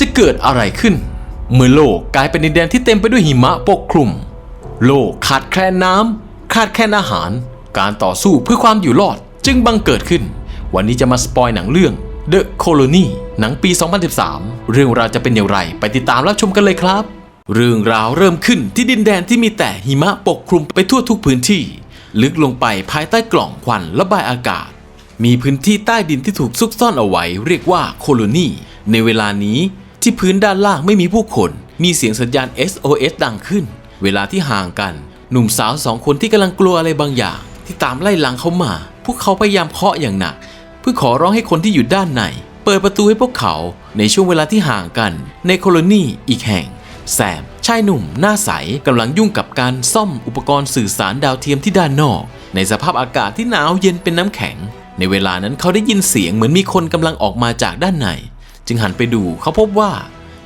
จะเกิดอะไรขึ้น เมื่อโลกกลายเป็นดินแดนที่เต็มไปด้วยหิมะปกคลุม โลกขาดแคลนน้ำขาดแคลนอาหาร การต่อสู้เพื่อความอยู่รอดจึงบังเกิดขึ้น วันนี้จะมาสปอยหนังเรื่อง The Colony หนังปี 2013 เรื่องราวจะเป็นอย่างไรไปติดตามรับชมกันเลยครับ เรื่องราวเริ่มขึ้นที่ดินแดนที่มีแต่หิมะปกคลุมไปทั่วทุกพื้นที่ ลึกลงไปภายใต้กล่องควันระบายอากาศ มีพื้นที่ใต้ดินที่ถูกซุกซ่อนเอาไว้ เรียกว่าโคโลนีในเวลานี้ ที่พื้นด้านล่างไม่มีผู้คน มีเสียงสัญญาณ SOS ดังขึ้น เวลาที่ห่างกัน หนุ่มสาวสองคนที่กำลังกลัวอะไรบางอย่าง ที่ตามไล่หลังเขามา พวกเขาพยายามเคาะอย่างหนัก เพื่อขอร้องให้คนที่อยู่ด้านใน เปิดประตูให้พวกเขาในช่วงเวลาที่ห่างกัน ในโคโลนีอีกแห่ง แซมชายหนุ่มหน้าใสกำลังยุ่งกับการซ่อมอุปกรณ์สื่อสารดาวเทียมที่ด้านนอก ในสภาพอากาศที่หนาวเย็นเป็นน้ำแข็ง ในเวลานั้นเขาได้ยินเสียงเหมือนมีคนกำลังออกมาจากด้านใน จึงหันไปดูเขาพบว่า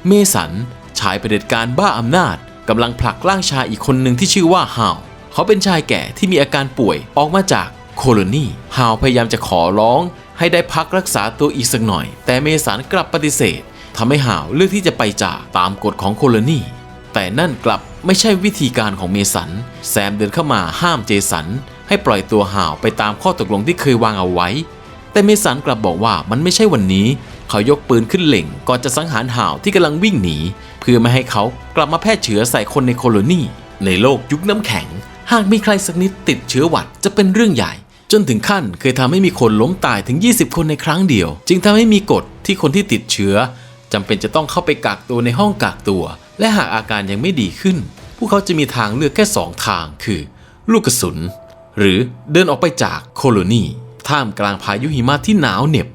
เมสันชายเผด็จการบ้าอำนาจกำลังผลักร่างชายอีกคนหนึ่งที่ชื่อว่าฮาวเขาเป็นชายแก่ที่มีอาการป่วยออกมาจากโคโลนีฮาวพยายามจะขอร้อง ให้ได้พักรักษาตัวอีกสักหน่อย แต่เมสันกลับปฏิเสธทำให้ฮาวเลือกที่จะไปจากตามกฎของโคโลนีแต่นั่นกลับไม่ใช่วิธีการของเมสัน แซมเดินเข้ามาห้ามเจสัน ให้ปล่อยตัวห่าวไปตามข้อตกลงที่เคยวางเอาไว้ แต่เมสันกลับบอกว่ามันไม่ใช่วันนี้ เขายกปืนขึ้นเล็งก่อนจะสังหารห่าวที่กำลังวิ่งหนี เพื่อไม่ให้เขากลับมาแพร่เชื้อใส่คนในโคโลนีในโลกยุคน้ำแข็ง หากมีใครสักนิดติดเชื้อหวัดจะเป็นเรื่องใหญ่ จนถึงขั้นเคยทำให้มีคนล้มตายถึง 20 คนในครั้งเดียว จึงทำให้มีกฎที่คนที่ติดเชื้อจำเป็นจะต้องเข้าไปกักตัวในห้องกักตัว และหากอาการยังไม่ดีขึ้น พวกเขาจะมีทางเลือกแค่สองทางคือ ลูกกระสุน หรือเดินออกไปจากโคโลนีท่ามกลางพายุหิมะที่หนาวเหน็บ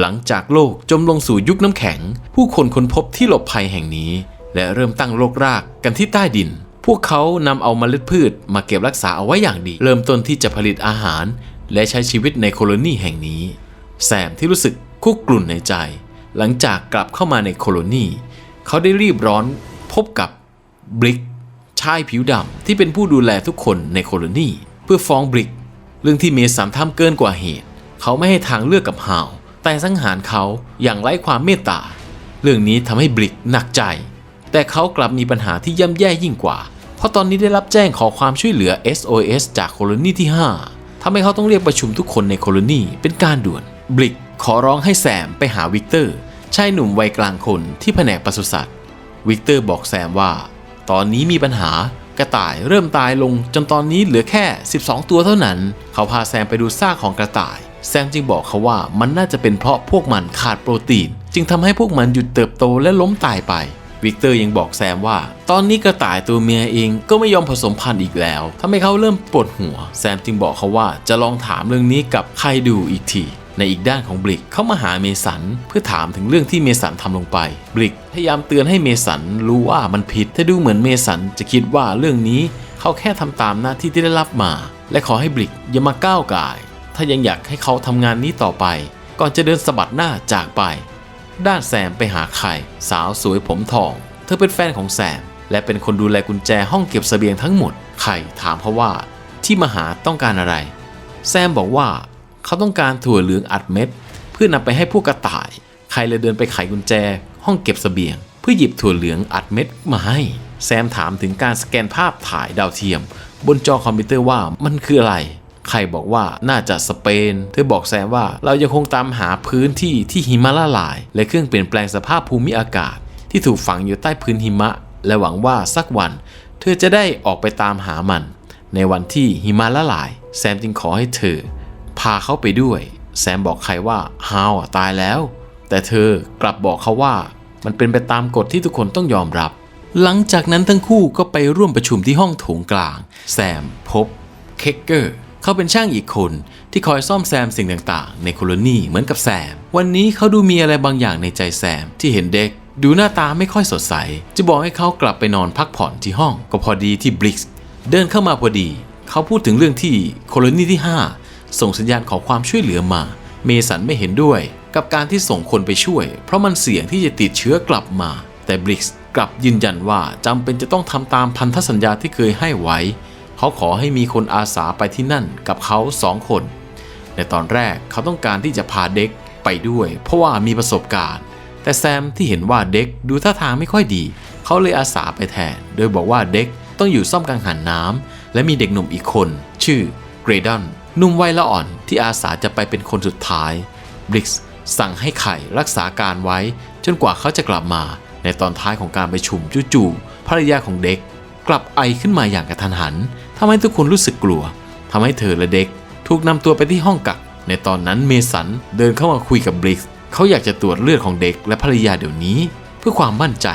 หลังจากโลกจมลงสู่ยุคน้ำแข็ง ผู้คนค้นพบที่หลบภัยแห่งนี้ และเริ่มตั้งโรครากกันที่ใต้ดิน พวกเขานำเอาเมล็ดพืชมาเก็บรักษาเอาไว้อย่างดี เริ่มต้นที่จะผลิตอาหาร และใช้ชีวิตในโคโลนีแห่งนี้ แซมที่รู้สึกคุกกลุ่นในใจ หลังจากกลับเข้ามาในโคโลนีเขาได้รีบร้อนพบกับบริกชายผิวดำที่เป็นผู้ดูแลทุกคนในโคโลนีเพื่อฟ้องบริก เรื่องที่เมสันทำเกินกว่าเหตุ เขาไม่ให้ทางเลือกกับฮาว แต่สังหารเขาอย่างไร้ความเมตตา เรื่องนี้ทำให้บริกหนักใจ แต่เขากลับมีปัญหาที่ย่ำแย่ยิ่งกว่า เพราะตอนนี้ได้รับแจ้งขอความช่วยเหลือ SOS จากโคโลนีที่ 5ทำให้เขาต้องเรียกประชุมทุกคนในโคโลนีเป็นการด่วนบริกขอร้องให้แซมไปหาวิกเตอร์ชายหนุ่มวัยกลางคนที่แผนกปศุสัตว์ วิกเตอร์บอกแซมว่า ตอนนี้มีปัญหากระต่ายเริ่มตายลงจนตอนนี้เหลือแค่ 12 ตัวเท่านั้น เขาพาแซมไปดูซากของกระต่าย แซมจึงบอกเขาว่ามันน่าจะเป็นเพราะพวกมันขาดโปรตีน จึงทำให้พวกมันหยุดเติบโตและล้มตายไป วิกเตอร์ยังบอกแซมว่า ตอนนี้กระต่ายตัวเมียเองก็ไม่ยอมผสมพันธุ์อีกแล้วทำให้เขาเริ่มปวดหัว แซมจึงบอกเขาว่าจะลองถามเรื่องนี้กับใครดูอีกทีในอีกด้านของบริกเขามาหาเมสันเพื่อถามถึงเรื่องที่เมสันทำลงไปบริกพยายามเตือนให้เมสันรู้ว่ามันผิดแต่ดูเหมือนเมสันจะคิดว่าเรื่องนี้เขาแค่ทำตามหน้าที่ที่ได้รับมา และขอให้บริกอย่ามาก้าวไก่ ถ้ายังอยากให้เขาทำงานนี้ต่อไป ก่อนจะเดินสะบัดหน้าจากไป ด้านแซมไปหาไข่ สาวสวยผมทอง เธอเป็นแฟนของแซม และเป็นคนดูแลกุญแจห้องเก็บเสบียงทั้งหมด ไข่ถามเขาว่า ที่มาหาต้องการอะไร แซมบอกว่า เขาต้องการถั่วเหลืองอัดเม็ด เพื่อนำไปให้พวกกระต่ายใครเลยเดินไปไขกุญแจ ห้องเก็บเสบียง เพื่อหยิบถั่วเหลืองอัดเม็ดมาให้แซมถามถึงการสแกนภาพถ่ายดาวเทียม บนจอคอมพิวเตอร์ว่ามันคืออะไร ใครบอกว่าน่าจะสเปน เธอบอกแซมว่าเรายังคงตามหาพื้นที่ที่หิมะละลาย และเครื่องเปลี่ยนแปลงสภาพภูมิอากาศ ที่ถูกฝังอยู่ใต้พื้นหิมะ และหวังว่าสักวัน เธอจะได้ออกไปตามหามัน ในวันที่หิมะละลาย แซมจึงขอให้เธอ พาเขาไปด้วย แซมบอกใครว่าฮาวตายแล้ว แต่เธอกลับบอกเขาว่า มันเป็นไปตามกฎที่ทุกคนต้องยอมรับ หลังจากนั้นทั้งคู่ก็ไปร่วมประชุมที่ห้องโถงกลาง แซมพบเคกเกอร์ เขาเป็นช่างอีกคนที่คอยซ่อมแซมสิ่งต่างๆ ในโคโลนีเหมือนกับแซม วันนี้เขาดูมีอะไรบางอย่างในใจแซมที่เห็นเด็ก ดูหน้าตาไม่ค่อยสดใส จะบอกให้เขากลับไปนอนพักผ่อนที่ห้อง ก็พอดีที่บลิกซ์เดินเข้ามาพอดี เขาพูดถึงเรื่องที่โคโลนีที่ 5 ส่งสัญญาณขอความช่วยเหลือมา เมสันไม่เห็นด้วย กับการที่ส่งคนไปช่วย เพราะมันเสี่ยงที่จะติดเชื้อกลับมา แต่บลิกซ์กลับยืนยันว่าจำเป็นจะต้องทำตามพันธสัญญาที่เคยให้ไว้ เขาขอให้มีคนอาสาไปที่นั่นกับเขาสองคน ในตอนแรกเขาต้องการที่จะพาเด็กไปด้วย เพราะว่ามีประสบการณ์ แต่แซมที่เห็นว่าเด็กดูท่าทางไม่ค่อยดี เขาเลยอาสาไปแทน โดยบอกว่าเด็กต้องอยู่ซ่อมกังหันน้ำและมีเด็กหนุ่มอีกคน ชื่อเกรดอนนุ่มวัยละอ่อนที่อาสาจะไปเป็นคนสุดท้ายบริกส์สั่งให้ไข่รักษาการไว้ จนกว่าเขาจะกลับมา ในตอนท้ายของการประชุมจู่ๆภรรยาของเด็กกลับไอขึ้นมาอย่างกระทันหัน ทำให้ทุกคนรู้สึกกลัวทำให้เธอและเด็กถูกนำตัวไปที่ห้องกัก ในตอนนั้นเมสันเดินเข้ามาคุยกับบริกส์เขาอยากจะตรวจเลือดของเด็กและภรรยาเดี๋ยวนี้ เพื่อความมั่นใจ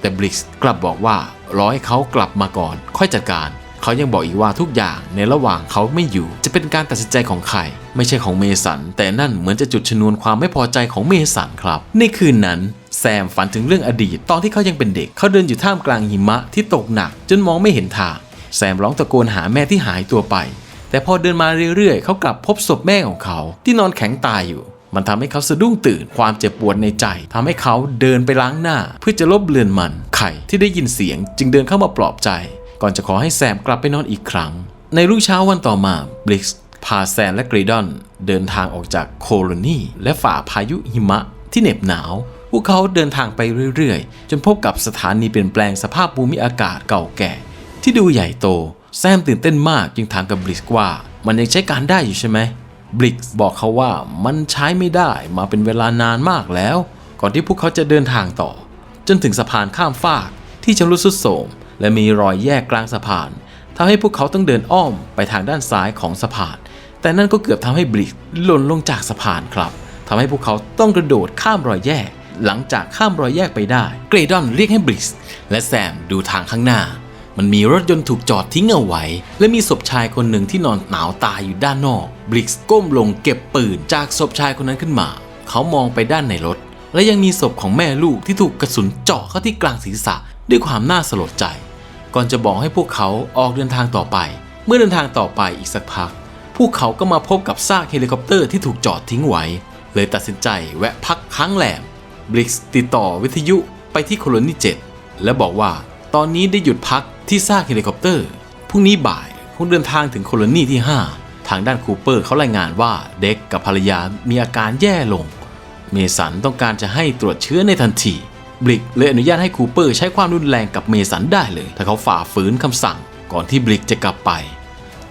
แต่บริกส์กลับบอกว่ารอให้เขากลับมาก่อน ค่อยจัดการ เขายังบอกอีกว่าทุกอย่างในระหว่างเขาไม่อยู่จะเป็นการตัดสินใจของใครไม่ใช่ของเมสัน แต่นั่นเหมือนจะจุดชนวนความไม่พอใจของเมสันครับ ในคืนนั้นแซมฝันถึงเรื่องอดีต ตอนที่เขายังเป็นเด็ก เขาเดินอยู่ท่ามกลางหิมะที่ตกหนัก จนมองไม่เห็นทาง แซมร้องตะโกนหาแม่ที่หายตัวไป แต่พอเดินมาเรื่อยๆ เขากลับพบศพแม่ของเขาที่นอนแข็งตายอยู่ มันทำให้เขาสะดุ้งตื่นความเจ็บปวดในใจทำให้เขาเดินไปล้างหน้า เพื่อจะลบเลือนมัน ไข่ที่ได้ยินเสียงจึงเดินเข้ามาปลอบใจ ก่อนจะขอให้แซมกลับไปนอนอีกครั้ง ในรุ่งเช้าวันต่อมาบลิกส์พาแซมและกรีดอนเดินทางออกจากโคโลนีและฝ่าพายุหิมะที่เหน็บหนาว พวกเขาเดินทางไปเรื่อยๆ จนพบกับสถานีเปลี่ยนแปลงสภาพภูมิอากาศเก่าแก่ ที่ดูใหญ่โต แซมตื่นเต้นมากจึงถามกับบลิกส์ว่า มันยังใช้การได้อยู่ใช่ไหมบลิกส์บอกเขาว่ามันใช้ไม่ได้มาเป็นเวลานานมากแล้ว ก่อนที่พวกเขาจะเดินทางต่อ จนถึงสะพานข้ามฟากที่ชำรุดทรุดโทรมและมีรอยแยกกลางสะพานทำให้พวกเขาต้องเดินอ้อมไปทางด้านซ้ายของสะพาน แต่นั่นก็เกือบทำให้บลิกหล่นลงจากสะพานครับทำให้พวกเขาต้องกระโดดข้ามรอยแยก หลังจากข้ามรอยแยกไปได้ เกรดอนเรียกให้บลิกและแซมดูทางข้างหน้า มันมีรถยนต์ถูกจอดทิ้งเอาไว้ และมีศพชายคนหนึ่งที่นอนหนาวตายอยู่ด้านนอกบลิกส์ก้มลงเก็บปืนจากศพชายคนนั้นขึ้นมา เขามองไปด้านในรถ และยังมีศพของแม่ลูกที่ถูกกระสุนเจาะเข้าที่กลางศีรษะด้วยความน่าสลดใจ ก่อนจะบอกให้พวกเขาออกเดินทางต่อไป เมื่อเดินทางต่อไปอีกสักพัก พวกเขาก็มาพบกับซากเฮลิคอปเตอร์ที่ถูกจอดทิ้งไว้ เลยตัดสินใจแวะพักค้างแรมบลิกส์ติดต่อวิทยุไปที่โคลนี7และบอกว่า ตอนนี้ได้หยุดพักที่ซากเฮลิคอปเตอร์พรุ่งนี้บ่ายคงเดินทางถึงโคโลนีที่ 5 ทางด้านคูเปอร์เขารายงานว่าเด็กกับภรรยามีอาการแย่ลง เมสันต้องการจะให้ตรวจเชื้อในทันทีบลิกเลยอนุญาตให้คูเปอร์ใช้ความรุนแรงกับเมสันได้เลย ถ้าเขาฝ่าฝืนคำสั่งก่อนที่บลิกจะกลับไป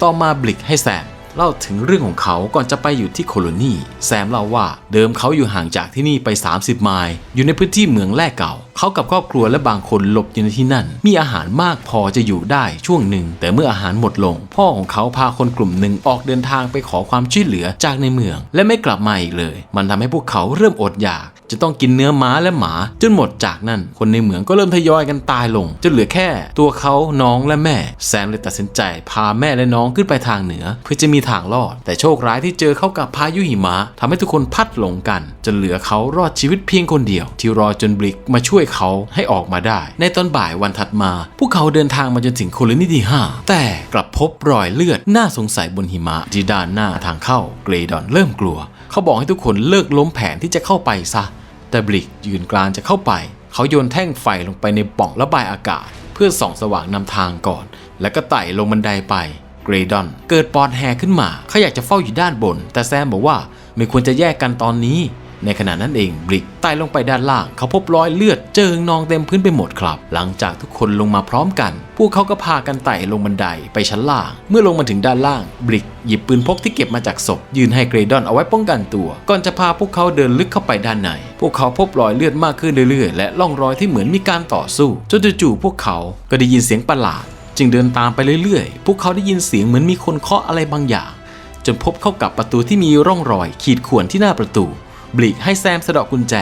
ต่อมาบลิกให้แซม เล่าถึงเรื่องของเขาก่อนจะไปอยู่ที่โคโลนีแซมเล่าว่าเดิมเขาอยู่ห่างจากที่นี่ไป 30 ไมล์อยู่ในพื้นที่เมืองแรกเก่า เขากับครอบครัวและบางคนหลบอยู่ในที่นั่น มีอาหารมากพอจะอยู่ได้ช่วงหนึ่ง แต่เมื่ออาหารหมดลง พ่อของเขาพาคนกลุ่มหนึ่งออกเดินทางไปขอความช่วยเหลือจากในเมือง และไม่กลับมาอีกเลย มันทำให้พวกเขาเริ่มอดอยาก จะต้องกินเนื้อม้าและหมา จนหมดจากนั้น คนในเหมืองก็เริ่มทยอยกันตายลง จนเหลือแค่ ตัวเขาน้องและแม่ แซมเลยตัดสินใจพาแม่และน้องขึ้นไปทางเหนือ เพื่อจะมีทางรอด แต่โชคร้ายที่เจอเข้ากับพายุหิมะทำให้ทุกคนพัดหลงกัน จนเหลือเขารอดชีวิตเพียงคนเดียว ที่รอจนบลิกมาช่วยเขาให้ออกมาได้ ในตอนบ่ายวันถัดมา พวกเขาเดินทางมาจนถึงโคลนีที่ 5 แต่กลับพบรอยเลือดน่าสงสัยบนหิมะที่ด้านหน้าทางเข้า เกรดอนเริ่มกลัว เขาบอกให้ทุกคนเลิกล้มแผนที่จะเข้าไปซะ แต่บลิกยืนกลานจะเข้าไป เขาโยนแท่งไฟลงไปในป่องระบายอากาศ เพื่อส่องสว่างนำทางก่อน แล้วก็ไต่ลงบันไดไปเกรดอน เกิดปอดแห่ขึ้นมาเขาอยากจะเฝ้าอยู่ด้านบน แต่แซมบอกว่าไม่ควรจะแยกกันตอนนี้ ในขณะนั้นเองบลิกไต่ลงไปด้านล่าง เขาพบรอยเลือดเจิงนองเต็มพื้นไปหมดครับ หลังจากทุกคนลงมาพร้อมกัน พวกเขาก็พากันไต่ลงบันไดไปชั้นล่าง เมื่อลงมาถึงด้านล่างบลิกหยิบปืนพกที่เก็บมาจากศพ ยืนให้เกรดอนเอาไว้ป้องกันตัว ก่อนจะพาพวกเขาเดินลึกเข้าไปด้านใน พวกเขาพบรอยเลือดมากขึ้นเรื่อยๆ และร่องรอยที่เหมือนมีการต่อสู้จนจู่ๆพวกเขาก็ได้ยินเสียงประหลาด จึงเดินตามไปเรื่อยๆ พวกเขาได้ยินเสียงเหมือนมีคนเคาะอะไรบางอย่าง จนพบเข้ากับประตูที่มีร่องรอย ขีดข่วนที่หน้าประตู บลิกให้แซมสะดาะกุญแจ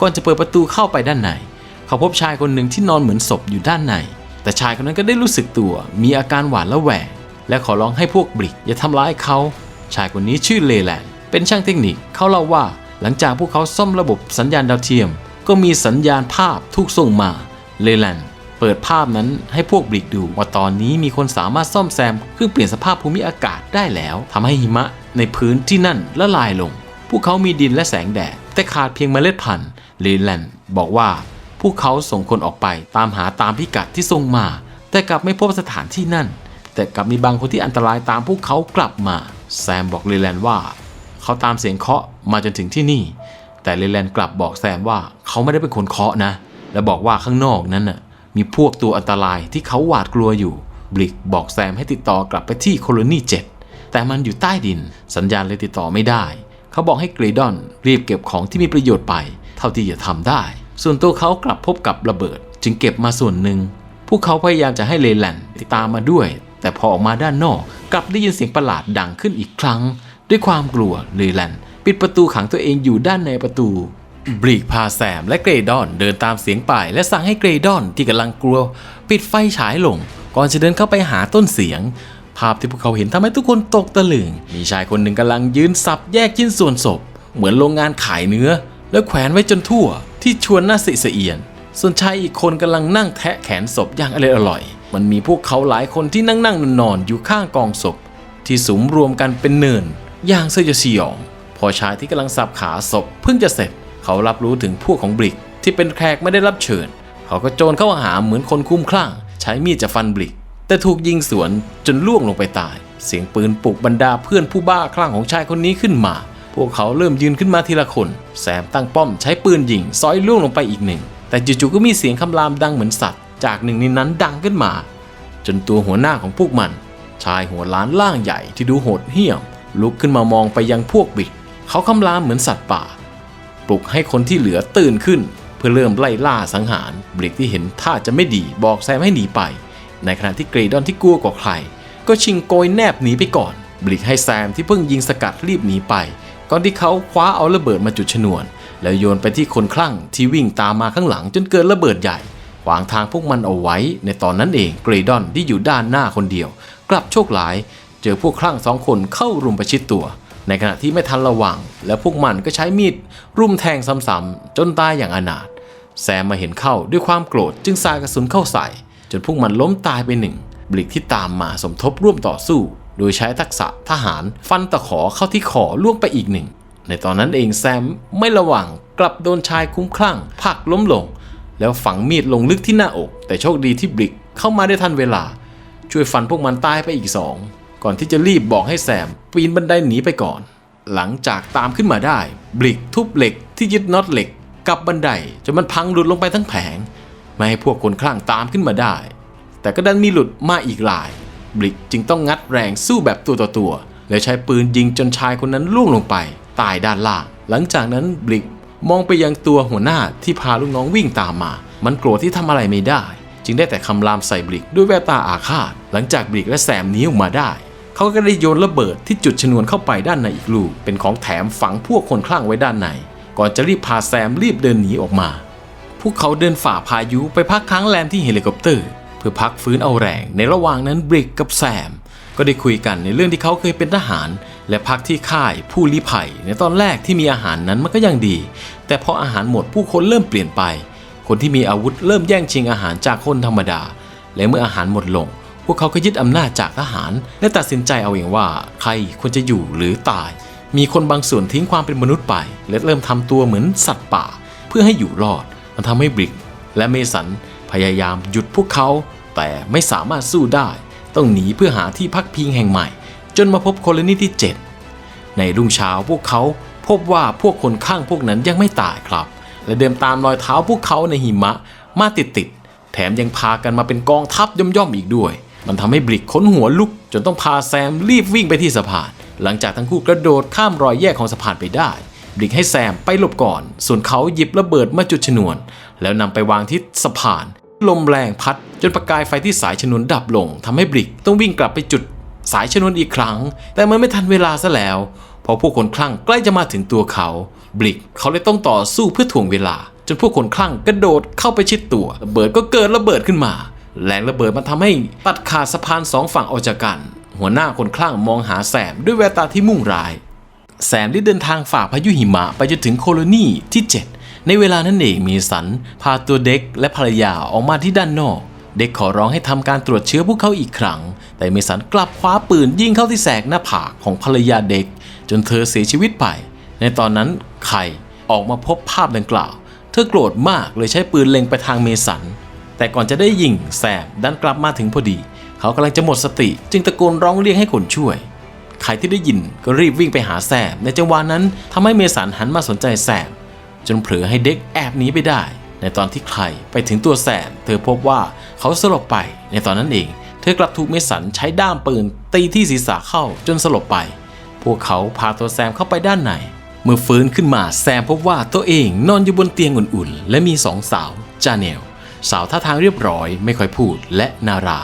ก่อนจะเปิดประตูเข้าไปด้านใน เขาพบชายคนหนึ่งที่นอนเหมือนศพอยู่ด้านใน แต่ชายคนนั้นก็ได้รู้สึกตัว มีอาการหวาดระแวง และขอร้องให้พวกบลิกอย่าทำร้ายเขา ชายคนนี้ชื่อเลแลน เป็นช่างเทคนิค เขาเล่าว่า หลังจากพวกเขาซ่อมระบบสัญญาณดาวเทียม ก็มีสัญญาณภาพถูกส่งมา เลแลนเปิดภาพนั้นให้พวกบลิกดูว่าตอนนี้มีคนสามารถซ่อมแซมเครื่องเปลี่ยนสภาพภูมิอากาศได้แล้วทำให้หิมะในพื้นที่นั่นละลายลง พวกเขามีดินและแสงแดด แต่ขาดเพียงเมล็ดพันธุ์เลแลนด์บอกว่าพวกเขาส่งคนออกไปตามหาตามพิกัดที่ส่งมา แต่กลับไม่พบสถานที่นั่น แต่กลับมีบางคนที่อันตรายตามพวกเขากลับมา แซมบอกเลแลนด์ว่า เขาตามเสียงเคาะมาจนถึงที่นี่ แต่เลแลนกลับบอกแซมว่าเขาไม่ได้เป็นคนเคาะนะ และบอกว่าข้างนอกนั้นน่ะมีพวกตัวอันตรายที่เขาหวาดกลัวอยู่บลิกบอกแซมให้ติดต่อกลับไปที่โคโลนี7แต่มันอยู่ใต้ดิน สัญญาณเลยติดต่อไม่ได้ เขาบอกให้เกรดอนรีบเก็บของที่มีประโยชน์ไป เท่าที่จะทำได้ ส่วนตัวเขากลับพบกับระเบิด จึงเก็บมาส่วนหนึ่ง พวกเขาพยายามจะให้เลแลนติดตามมาด้วย แต่พอออกมาด้านนอก กลับได้ยินเสียงประหลาดดังขึ้นอีกครั้ง ด้วยความกลัวเลแลนปิดประตูขังตัวเองอยู่ด้านในประตูบรีกพาแซมและเกรดอนเดินตามเสียงป่าย และสั่งให้เกรดอนที่กำลังกลัว ปิดไฟฉายลง ก่อนจะเดินเข้าไปหาต้นเสียง ภาพที่พวกเขาเห็นทำให้ทุกคนตกตะลึง มีชายคนหนึ่งกำลังยืนสับแยกชิ้นส่วนศพ เหมือนโรงงานขายเนื้อ แล้วแขวนไว้จนทั่ว ที่ชวนน่าสิเสอียน ส่วนชายอีกคนกำลังนั่งแทะแขนศพอย่างอร่อยอร่อย มันมีพวกเขาหลายคนที่นั่งนั่งนอนนอนอยู่ข้างกองศพ ที่สุมรวมกันเป็นเนิน อย่างสยดสยอง พอชายที่กำลังสับขาศพเพิ่งจะเสร็จ เขารับรู้ถึงพวกของบริก ที่เป็นแขกไม่ได้รับเชิญ เขาก็โจรเข้าหาเหมือนคนคุ้มคลั่ง ใช้มีดจะฟันบริก แต่ถูกยิงสวนจนล่วงลงไปตาย เสียงปืนปลุกบรรดาเพื่อนผู้บ้าคลั่งของชายคนนี้ขึ้นมา พวกเขาเริ่มยืนขึ้นมาทีละคน แซมตั้งป้อมใช้ปืนยิงซอยล่วงลงไปอีกหนึ่ง แต่จู่ๆก็มีเสียงคำรามดังเหมือนสัตว์ จากหนึ่งในนั้นดังขึ้นมา จนตัวหัวหน้าของพวกมัน ชายหัวล้านล่างใหญ่ที่ดูโหดเหี้ยมลุกขึ้นมามองไปยังพวกบิดเขาคำรามเหมือนสัตว์ป่า ปลุกให้คนที่เหลือตื่นขึ้น เพื่อเริ่มไล่ล่าสังหารบลิกที่เห็นท่าจะไม่ดีบอกแซมให้หนีไป ในขณะที่เกรดอนที่กลัวกว่าใคร ก็ชิงโกยแนบหนีไปก่อน บลิกให้แซมที่เพิ่งยิงสกัดรีบหนีไป ก่อนที่เขาคว้าเอาระเบิดมาจุดชนวน แล้วโยนไปที่คนคลั่งที่วิ่งตามมาข้างหลังจนเกิดระเบิดใหญ่ขวางทางพวกมันเอาไว้ ในตอนนั้นเองเกรดอนที่อยู่ด้านหน้าคนเดียว กลับโชคร้าย เจอพวกคลั่งสองคนเข้ารุมประชิดตัว ในขณะที่ไม่ทันระวัง แล้วพวกมันก็ใช้มีด รุมแทงซ้ำๆจนตายอย่างอนาถแซมมาเห็นเข้าด้วยความโกรธจึงสากระสุนเข้าใส่ จนพวกมันล้มตายไปหนึ่งบลิกที่ตามมาสมทบร่วมต่อสู้ โดยใช้ทักษะทหารฟันตะขอเข้าที่คอล่วงไปอีกหนึ่ง ในตอนนั้นเองแซมไม่ระวังกลับโดนชายคุ้มคลั่งผักล้มลง แล้วฝังมีดลงลึกที่หน้าอก แต่โชคดีที่บลิกเข้ามาได้ทันเวลา ช่วยฟันพวกมันตายไปอีกสองก่อนที่จะรีบบอกให้แซมปีนบันไดหนีไปก่อน หลังจากตามขึ้นมาได้ บลิกทุบเหล็กที่ยึดน็อตเหล็ก กับบันไดจนมันพังหลุดลงไปทั้งแผง ไม่ให้พวกคนคลั่งตามขึ้นมาได้ แต่ก็ดันมีหลุดมาอีกหลาย บลิกจึงต้องงัดแรงสู้แบบตัวต่อตัว แล้วใช้ปืนยิงจนชายคนนั้นล่วงลงไป ตายด้านล่าง หลังจากนั้นบลิกมองไปยังตัวหัวหน้าที่พาลูกน้องวิ่งตามมา มันโกรธที่ทำอะไรไม่ได้ จึงได้แต่คำรามใส่บลิกด้วยแววตาอาฆาต หลังจากบลิกและแซมหนี้ออกมาได้ เขาก็ได้โยนระเบิดที่จุดชนวนเข้าไปด้านในอีกลูก เป็นของแถมฝังพวกคนคลั่งไว้ด้านใน ก่อนจะรีบพาแซมรีบเดินหนีออกมา พวกเขาเดินฝ่าพายุไปพักค้างแรมที่เฮลิคอปเตอร์ เพื่อพักฟื้นเอาแรง ในระหว่างนั้นบริกกับแซม ก็ได้คุยกันในเรื่องที่เขาเคยเป็นทหาร และพักที่ค่ายผู้ลี้ภัย ในตอนแรกที่มีอาหารนั้นมันก็ยังดี แต่พออาหารหมดผู้คนเริ่มเปลี่ยนไป คนที่มีอาวุธเริ่มแย่งชิงอาหารจากคนธรรมดา และเมื่ออาหารหมดลง พวกเขาก็ยึดอำนาจจากทหาร และตัดสินใจเอาเองว่า ใครควรจะอยู่หรือตาย มีคนบางส่วนทิ้งความเป็นมนุษย์ไป และเริ่มทำตัวเหมือนสัตว์ป่า เพื่อให้อยู่รอด มันทำให้บริกและเมสันพยายามหยุดพวกเขา แต่ไม่สามารถสู้ได้ ต้องหนีเพื่อหาที่พักพิงแห่งใหม่ จนมาพบโคลนีที่ 7 ในรุ่งเช้าพวกเขาพบว่าพวกคนข้างพวกนั้นยังไม่ตายครับ และเดินตามรอยเท้าพวกเขาในหิมะมาติดติดๆแถมยังพากันมาเป็นกองทัพย่อมๆอีกด้วย มันทำให้บริกค้นหัวลุก จนต้องพาแซมรีบวิ่งไปที่สะพาน หลังจากทั้งคู่กระโดดข้ามรอยแยกของสะพานไปได้ บริกให้แซมไปหลบก่อน ส่วนเขาหยิบระเบิดมาจุดชนวน แล้วนำไปวางที่สะพาน ลมแรงพัด จนประกายไฟที่สายชนวนดับลงทำให้บริกต้องวิ่งกลับไปจุดสายชนวนอีกครั้ง แต่มันไม่ทันเวลาซะแล้วพอพวกคนคลั่งใกล้จะมาถึงตัวเขา บลิกเขาเลยต้องต่อสู้เพื่อถ่วงเวลา จนพวกคนคลั่งกระโดดเข้าไปชิดตัวระเบิดก็เกิดระเบิดขึ้นมาแรงระเบิดมันทำให้ตัดขาดสะพานสองฝั่งออกจากกัน หัวหน้าคนคลั่งมองหาแสมด้วยแววตาที่มุ่งร้าย แซมได้เดินทางฝ่าพายุหิมะไปจนถึงโคโลนีที่ 7 ในเวลานั้นเองมีสัน พาตัวเด็กและภรรยาออกมาที่ด้านนอก เด็กขอร้องให้ทำการตรวจเชื้อพวกเขาอีกครั้ง แต่เมสันกลับคว้าปืนยิงเข้าที่แสกหน้าผากของภรรยาเด็ก จนเธอเสียชีวิตไป ในตอนนั้นไข่ออกมาพบภาพดังกล่าว เธอโกรธมากเลยใช้ปืนเล็งไปทางเมสัน แต่ก่อนจะได้ยิงแซมดันกลับมาถึงพอดี เขากำลังจะหมดสติ จึงตะโกนร้องเรียกให้คนช่วย ใครที่ได้ยินก็รีบวิ่งไปหาแซมในจังหวะนั้นทำให้เมสันหันมาสนใจแซมจนเผลอให้เด็กแอบหนีไปได้ ในตอนที่ใครไปถึงตัวแซมเธอพบว่าเขาสลบไป ในตอนนั้นเอง เธอกลับถูกเมสันใช้ด้ามปืน ตีที่ศีรษะเข้าจนสลบไป พวกเขาพาตัวแซมเข้าไปด้านในเมื่อฟื้นขึ้นมาแซมพบว่าตัวเองนอนอยู่บนเตียงอุ่นๆ และมีสองสาวจาเนล สาวท่าทางเรียบร้อย ไม่ค่อยพูดและนารา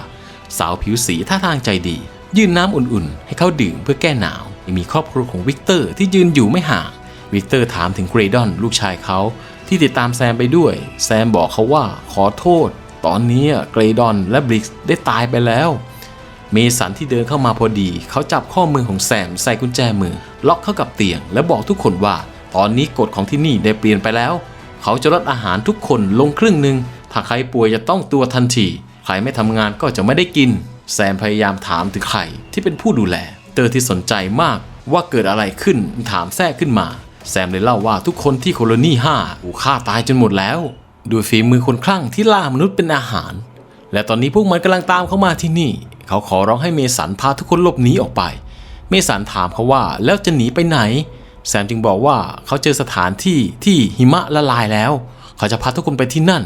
สาวผิวสีท่าทางใจดี ยื่นน้ำอุ่นๆ ให้เขาดื่มเพื่อแก้หนาวยังมีครอบครัวของวิกเตอร์ที่ยืนอยู่ไม่ห่างวิกเตอร์ถามถึงเกรดอนลูกชายเขาที่ติดตามแซมไปด้วย แซมบอกเขาว่าขอโทษ ตอนนี้เกรดอนและบริกส์ได้ตายไปแล้ว เมสันที่เดินเข้ามาพอดี เขาจับข้อมือของแซมใส่กุญแจมือ ล็อกเข้ากับเตียง และบอกทุกคนว่า ตอนนี้กฎของที่นี่ได้เปลี่ยนไปแล้ว เขาจะลดอาหารทุกคนลงครึ่งหนึ่งถ้าใครป่วยจะต้องตัวทันทีใครไม่ทำงานก็จะไม่ได้กิน แซมพยายามถามถึงใครที่เป็นผู้ดูแล เตอร์ที่สนใจมากว่าเกิดอะไรขึ้นถามแทรกขึ้นมา แซมเลยเล่าว่าทุกคนที่โคโลนี5ถูกฆ่าตายจนหมดแล้วด้วยฝีมือคนคลั่งที่ล่ามนุษย์เป็นอาหาร และตอนนี้พวกมันกำลังตามเข้ามาที่นี่ เขาขอร้องให้เมสันพาทุกคนหลบหนีออกไป เมสันถามเขาว่าแล้วจะหนีไปไหน แซมจึงบอกว่าเขาเจอสถานที่ที่หิมะละลายแล้ว เขาจะพาทุกคนไปที่นั่น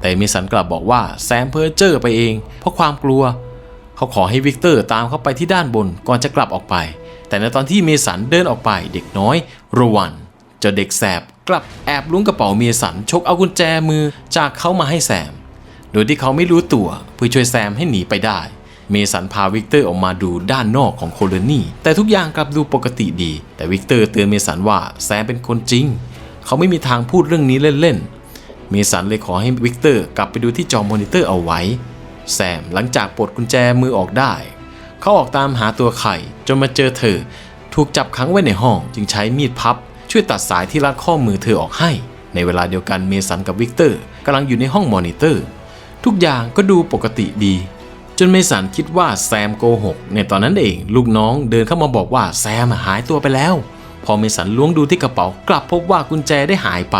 แต่เมสันกลับบอกว่าแซมเพอเจอร์ไปเอง เพราะความกลัว เขาขอให้วิกเตอร์ตามเขาไปที่ด้านบนก่อนจะกลับออกไป แต่ในตอนที่เมสันเดินออกไปเด็กน้อยโรวันเจ้าเด็กแสบกลับแอบล้วงกระเป๋าเมสันชกเอากุญแจมือจากเขามาให้แซม โดยที่เขาไม่รู้ตัวเพื่อช่วยแซมให้หนีไปได้ เมสันพาวิกเตอร์ออกมาดูด้านนอกของโคโลนีแต่ทุกอย่างกลับดูปกติดี แต่วิกเตอร์เตือนเมสันว่าแซมเป็นคนจริง เขาไม่มีทางพูดเรื่องนี้เล่นๆเมสันเลยขอให้วิกเตอร์กลับไปดูที่จอมอนิเตอร์เอาไว้ แซมหลังจากปลดกุญแจมือออกได้ เขาออกตามหาตัวไข่จนมาเจอเธอ ถูกจับขังไว้ในห้องจึงใช้มีดพับ ช่วยตัดสายที่รัดข้อมือเธอออกให้ ในเวลาเดียวกันเมสันกับวิกเตอร์กำลังอยู่ในห้องมอนิเตอร์ ทุกอย่างก็ดูปกติดี จนเมสันคิดว่าแซมโกหกในตอนนั้นเองลูกน้องเดินเข้ามาบอกว่าแซมหายตัวไปแล้ว พอเมสันล้วงดูที่กระเป๋ากลับพบว่ากุญแจได้หายไป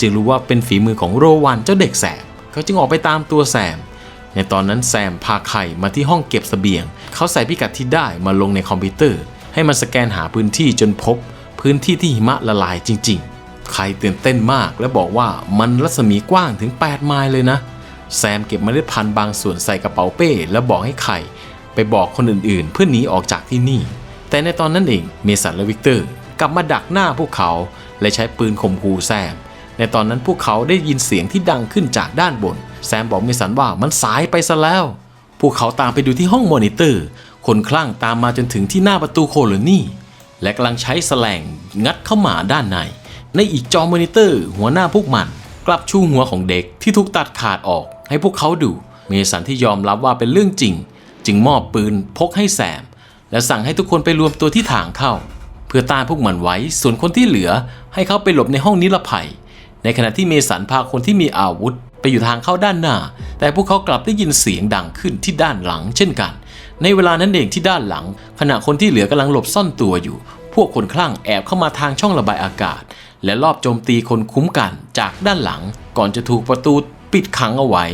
จึงรู้ว่าเป็นฝีมือของโรวันเจ้าเด็กแสบเขาจึงออกไปตามตัวแซม ในตอนนั้นแซมพาไข่มาที่ห้องเก็บเสบียง เขาใส่พิกัดที่ได้มาลงในคอมพิวเตอร์ ให้มันสแกนหาพื้นที่จนพบ พื้นที่ที่หิมะละลายจริง ๆ ไข่ตื่นเต้นมากและบอกว่ามันรัศมีกว้างถึง 8 ไมล์เลยนะ แซมเก็บเมล็ดพันธุ์บางส่วนใส่กระเป๋าเป้ แล้วบอกให้ไข่ ไปบอกคนอื่นๆ เพื่อหนีออกจากที่นี่ แต่ในตอนนั้นเองเมสันและวิกเตอร์กลับมาดักหน้าพวกเขา และใช้ปืนข่มขู่แซม ในตอนนั้นพวกเขาได้ยินเสียงที่ดังขึ้นจากด้านบน แซมบอกเมสันว่ามันสายไปซะแล้ว พวกเขาตามไปดูที่ห้องมอนิเตอร์ คนคลั่งตามมาจนถึงที่หน้าประตูโคโลนีและกำลังใช้แสลงงัดเข้ามาด้านใน ในอีกจอมอนิเตอร์ หัวหน้าพวกมัน กลับชูหัวของเด็กที่ถูกตัดขาดออก ให้พวกเขาดู เมสันที่ยอมรับว่าเป็นเรื่องจริง จึงมอบปืนพกให้แซม และสั่งให้ทุกคนไปรวมตัวที่ทางเข้า เพื่อต้านพวกมันไว้ส่วนคนที่เหลือให้เขาไปหลบในห้องนิรภัย ในขณะที่เมสันพาคนที่มีอาวุธ ไปอยู่ทางเข้าด้านหน้า แต่พวกเขากลับได้ยินเสียงดังขึ้นที่ด้านหลัง เช่นกัน ในเวลานั้นเองที่ด้านหลัง ขณะคนที่เหลือกำลังหลบซ่อนตัวอยู่ พวกคนคลั่งแอบเข้ามาทางช่องระบายอากาศ และลอบโจมตีคนคุ้มกันจากด้านหลัง ก่อนจะถูกประตูปิดขังเอาไว้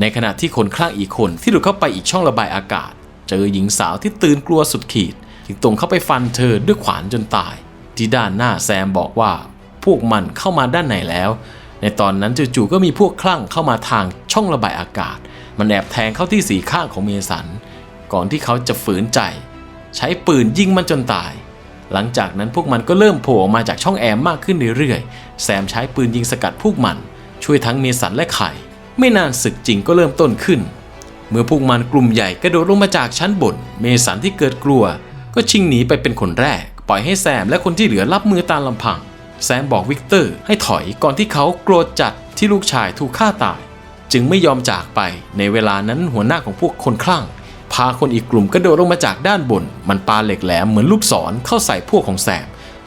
ในขณะที่คนคลั่งอีกคนที่หลุดเข้าไปอีกช่องระบายอากาศ เจอหญิงสาวที่ตื่นกลัวสุดขีดจึงตรงเข้าไปฟันเธอด้วยขวานจนตาย ที่ด้านหน้าแซมบอกว่า วกมันเข้ามาด้านในแล้ว ในตอนนั้นจู่ๆก็มีพวกคลั่งเข้ามาทางช่องระบายอากาศ มันแอบแทงเข้าที่สีข้างของเมสัน ก่อนที่เขาจะฝืนใจ ใช้ปืนยิงมันจนตาย หลังจากนั้นพวกมันก็เริ่มโผล่ออกมาจากช่องแอร์มากขึ้นเรื่อยๆแซมใช้ปืนยิงสกัดพวกมัน ช่วยทั้งเมสันและไข่ ไม่นานศึกจริงก็เริ่มต้นขึ้น เมื่อพวกมันกลุ่มใหญ่กระโดดลงมาจากชั้นบนเมสันที่เกิดกลัว ก็ชิงหนีไปเป็นคนแรกปล่อยให้แซมและคนที่เหลือรับมือตามลำพัง แซมบอกวิกเตอร์ให้ถอยก่อนที่เขาโกรธจัดที่ลูกชายถูกฆ่าตาย จึงไม่ยอมจากไปในเวลานั้นหัวหน้าของพวกคนคลั่ง พาคนอีกกลุ่มกระโดดลงมาจากด้านบน มันปาเหล็กแหลมเหมือนลูกศรเข้าใส่พวกของแซม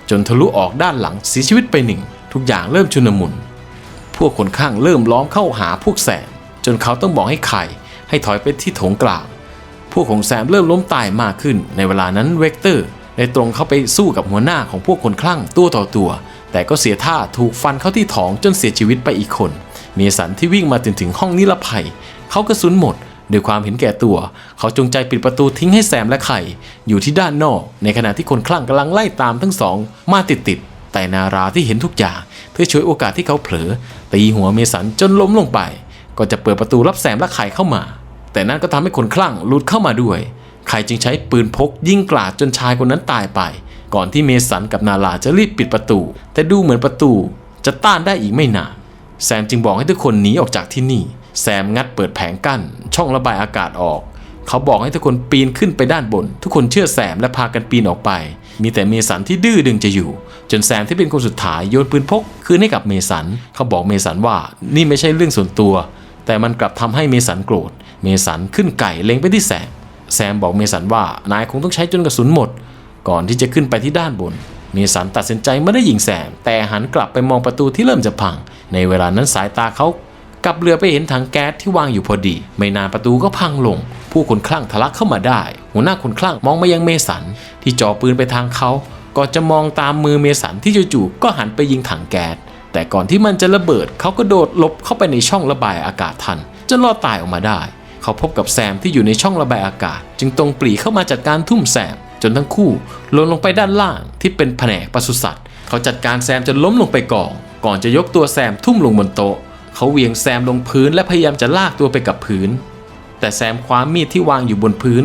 จนทะลุออกด้านหลังเสียชีวิตไปหนึ่ง ทุกอย่างเริ่มชุนมุน พวกคนข้างเริ่มล้อมเข้าหาพวกแซม จนเขาต้องบอกให้ไข่ให้ถอยไปที่โถงกลางพวกของแซมเริ่มล้มตายมากขึ้น ในเวลานั้นเวกเตอร์ได้ตรงเข้าไปสู้กับหัวหน้าของพวกคนคลั่งตัวต่อตัว แต่ก็เสียท่าถูกฟันเข้าที่ท้องจนเสียชีวิตไปอีกคน เมสันที่วิ่งมาถึงถึงห้องนิรภัย เขากระสุนหมดด้วยความเห็นแก่ตัว เขาจงใจปิดประตูทิ้งให้แซมและไข่ อยู่ที่ด้านนอก ในขณะที่คนคลั่งกำลังไล่ตามทั้งสอง มาติดติดๆแต่นาราที่เห็นทุกอย่าง เพื่อช่วยโอกาสที่เขาเผลอ ตีหัวเมสันจนล้มลงไป ก็จะเปิดประตูรับแสมและไข่เข้ามา แต่นั่นก็ทำให้คนคลั่งหลุดเข้ามาด้วย ไข่จึงใช้ปืนพกยิงกราดจนชายคนนั้นตายไป ก่อนที่เมสันกับนาลาจะรีบปิดประตู แต่ดูเหมือนประตูจะต้านได้อีกไม่นาน แซมจึงบอกให้ทุกคนหนีออกจากที่นี่ แซมงัดเปิดแผงกั้น ช่องระบายอากาศออก เขาบอกให้ทุกคนปีนขึ้นไปด้านบน ทุกคนเชื่อแซมและพากันปีนออกไป มีแต่เมสันที่ดื้อดึงจะอยู่ จนแซมที่เป็นคนสุดท้ายโยนปืนพกคืนให้กับเมสัน เขาบอกเมสันว่านี่ไม่ใช่เรื่องส่วนตัว แต่มันกลับทำให้เมสันโกรธ เมสันขึ้นไก่เล็งไปที่แซม แซมบอกเมสันว่านายคงต้องใช้จนกระสุนหมด ก่อนที่จะขึ้นไปที่ด้านบน เมสันตัดสินใจไม่ได้ยิงแซมแต่หันกลับไปมองประตูที่เริ่มจะพัง ในเวลานั้นสายตาเขากลับเรือไปเห็นถังแก๊สที่วางอยู่พอดี ไม่นานประตูก็พังลง ผู้คนคลั่งทะลักเข้ามาได้ หัวหน้าคนคลั่งมองมายังเมสัน ที่จ่อปืนไปทางเขาก่อนจะมองตามมือเมสันที่จู่ๆก็หันไปยิงถังแก๊สแต่ก่อนที่มันจะระเบิดเขาก็โดดหลบเข้าไปในช่องระบายอากาศทันจนรอดตายออกมาได้ เขาพบกับแซมที่อยู่ในช่องระบายอากาศ จึงตรงปรีเข้ามาจัดการทุ่มแซม จนทั้งคู่หล่นลงไปด้านล่างที่เป็นแผนกปศุสัตว์เขาจัดการแซมจนล้มลงไปกองก่อนจะยกตัวแซมทุ่มลงบนโต๊ะ เขาเวียงแซมลงพื้นและพยายามจะลากตัวไปกับพื้น แต่แซมคว้ามีดที่วางอยู่บนพื้น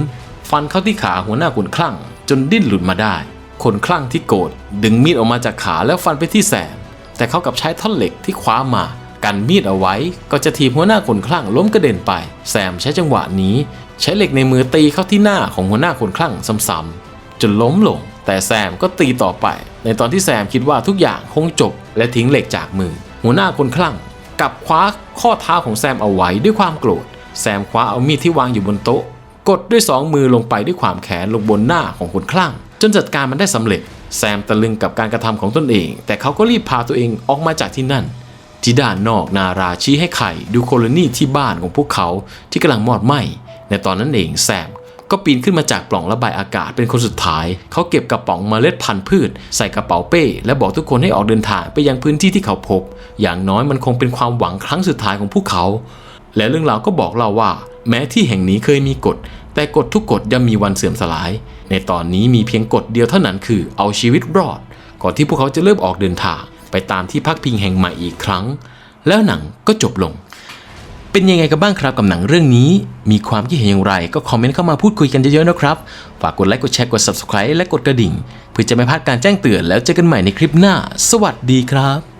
ฟันเข้าที่ขาหัวหน้าคนคลั่ง จนดิ้นหลุดมาได้ คนคลั่งที่โกรธดึงมีดออกมาจากขาแล้วฟันไปที่แซม แต่เขากลับใช้ท่อนเหล็กที่คว้ามา กันมีดเอาไว้ ก็จะทีบหัวหน้าคนคลั่งล้มกระเด็นไป แซมใช้จังหวะนี้ ใช้เหล็กในมือตีเข้าที่หน้าของหัวหน้าคนคลั่งซ้ำๆ จนล้มลง แต่แซมก็ตีต่อไป ในตอนที่แซมคิดว่าทุกอย่างคงจบ และทิ้งเหล็กจากมือ หัวหน้าคนคลั่งกับคว้าข้อเท้าของแซมเอาไว้ด้วยความโกรธ แซมคว้าเอามีดที่วางอยู่บนโต๊ะ กดด้วยสองมือลงไปด้วยความแค้นลงบนหน้าของคนคลั่ง จนจัดการมันได้สำเร็จ แซมตะลึงกับการกระทำของตนเอง แต่เขาก็รีบพาตัวเองออกมาจากที่นั่น ที่ด้านนอกนาราชี้ให้ไข่ดูโคลนีที่บ้านของพวกเขาที่กำลังมอดไหม้ในตอนนั้นเองแซม ก็ปีนขึ้นมาจากปล่องระบายอากาศเป็นคนสุดท้าย เขาเก็บกระป๋องเมล็ดพันธุ์พืช ใส่กระเป๋าเป้ และบอกทุกคนให้ออกเดินทางไปยังพื้นที่ที่เขาพบ อย่างน้อยมันคงเป็นความหวังครั้งสุดท้ายของพวกเขา และเรื่องราวก็บอกเราว่า แม้ที่แห่งนี้เคยมีกฎ แต่กฎทุกกฎย่อมมีวันเสื่อมสลาย ในตอนนี้มีเพียงกฎเดียวเท่านั้นคือเอาชีวิตรอด ก่อนที่พวกเขาจะเริ่มออกเดินทาง ไปตามที่พักพิงแห่งใหม่อีกครั้ง แล้วหนังก็จบลง เป็นยังไงกันบ้างครับกับหนังเรื่องนี้ มีความคิดเห็นอย่างไร ก็คอมเมนต์เข้ามาพูดคุยกันเยอะๆนะครับ ฝากกดไลค์กดแชร์กด subscribe และกดกระดิ่ง เพื่อจะไม่พลาดการแจ้งเตือนแล้วเจอกันใหม่ในคลิปหน้า สวัสดีครับ